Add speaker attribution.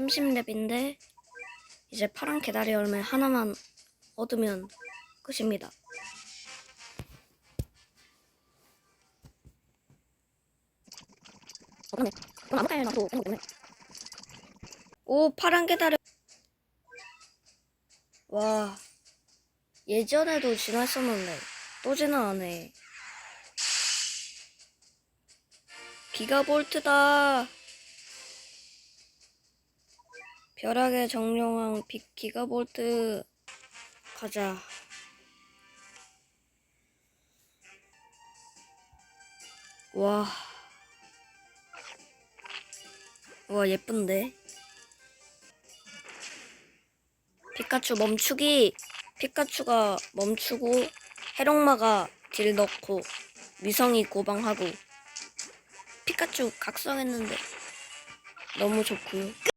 Speaker 1: 30렙인데 이제 파란 개다리 열매 하나만 얻으면 끝입니다. 오, 파란 개다리. 와, 예전에도 지났었는데 또 지나가네. 기가볼트다. 벼락의 정령왕 빅 기가볼트 가자. 와. 와, 예쁜데? 피카츄 멈추기! 피카츄가 멈추고, 해롱마가 딜 넣고, 위성이 고방하고, 피카츄 각성했는데, 너무 좋고요.